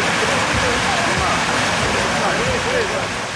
Thank you.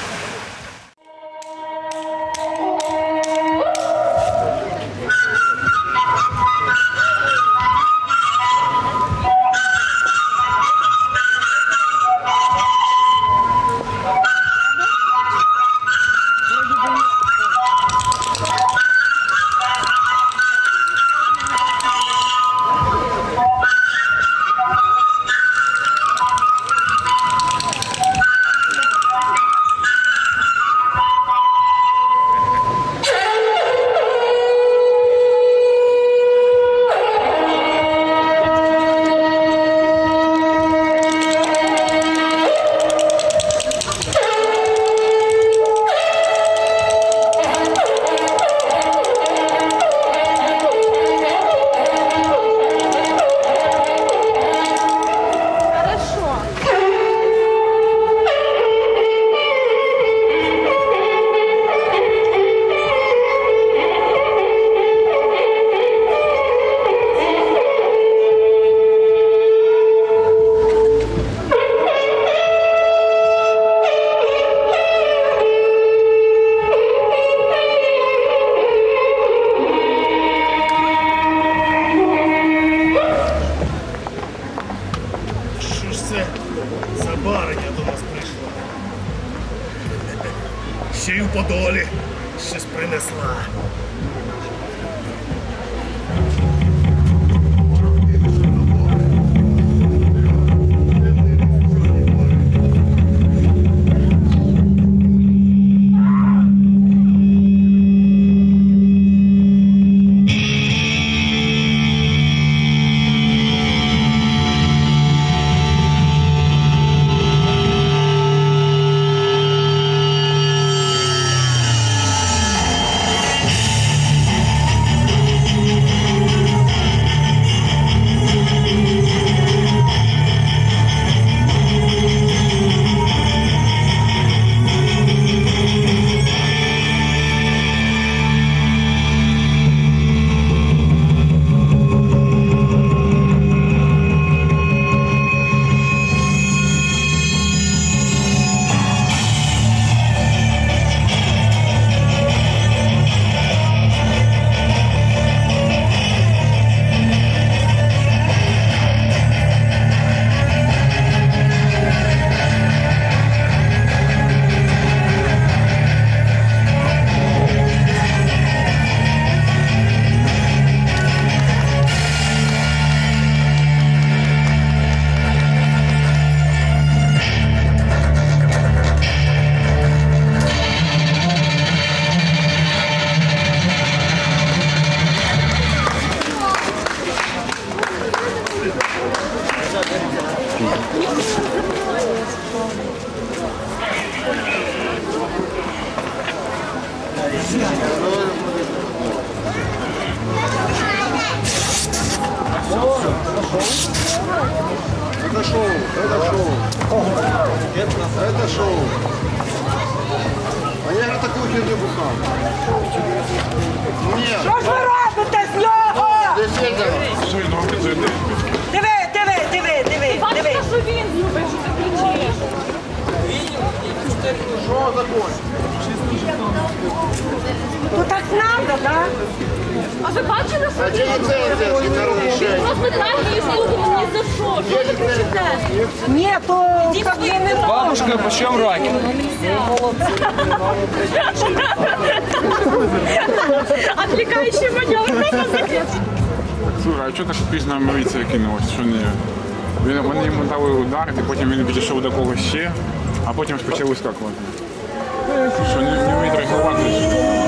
Подолі щось принесла. Это шоу. А я же такую херню бухал. Нет, Що ж ви робите з нього? Диви, диви, диви, диви, диви. що він любить, що ти кричиш. Ну так надо, так? А ви бачили, що слухаємо ні за що. Що ви кричите? Ні, то так я не можу. Бабушка, почем раки? Отвлекаючий маневр. Слухай, а чого так пізно міліція кинулась? Що не... Він, вони йому дали ударити, потім він підійшов до когось ще, а потім почали вискакувати. Що не, не вміють реагувати?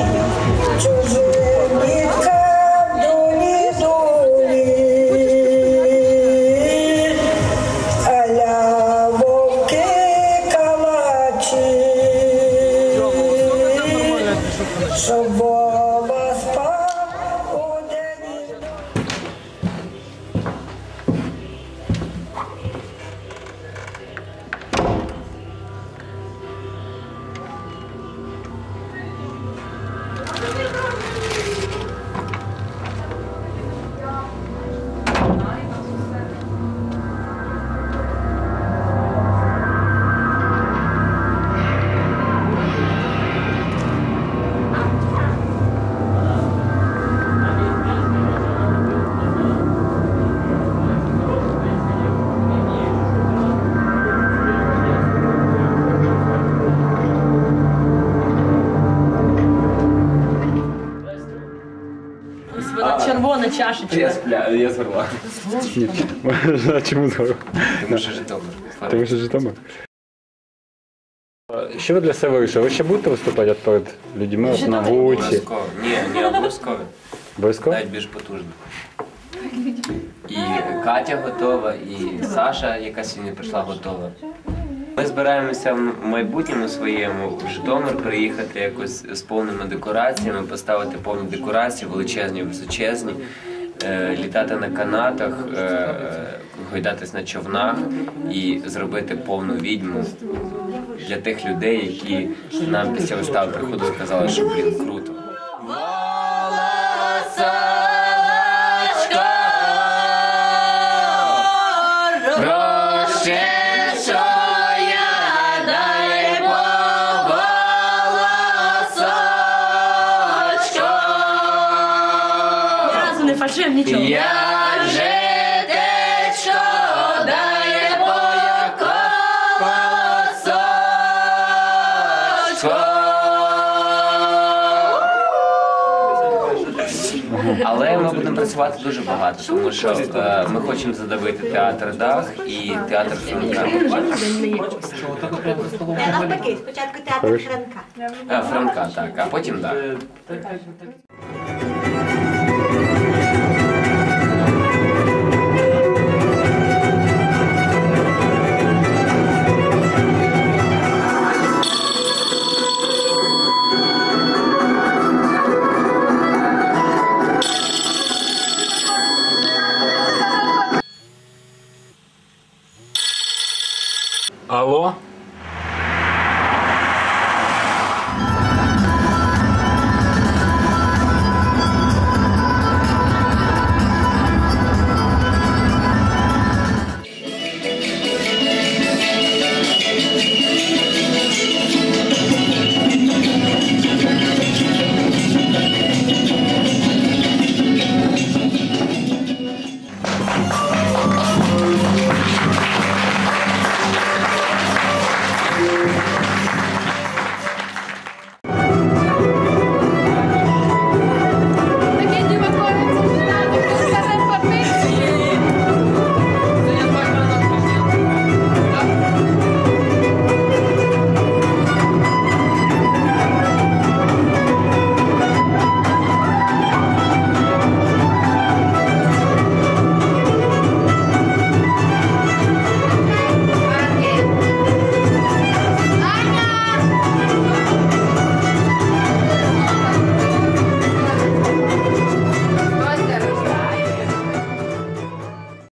Bye. Червона чашечка. Я спля, я зверла. А чому здорово? Тому що Житомир. Тому що Житомир. Що ви для себе вирішили? Ви ще будете виступати от перед людьми от на вулиці? Обов'язково. Ні, не обов'язково. Обов'язково? Навіть більш потужно. І Катя готова, і Саша, яка сьогодні прийшла, готова. Ми збираємося в майбутньому своєму в Житомир приїхати якось з повними декораціями, поставити повні декорації, величезні, височезні, е, літати на канатах, е, гойдатись на човнах і зробити повну відьму для тих людей, які нам після вистави приходили казали, що блін круто. не фальшуємо нічого. Я же те, що дає молоко Але ми будемо працювати дуже багато, тому що е, ми хочемо задавити театр дах і театр Франка. Навпаки, спочатку театр Франка. Е, Франка, так, а потім дах. Е,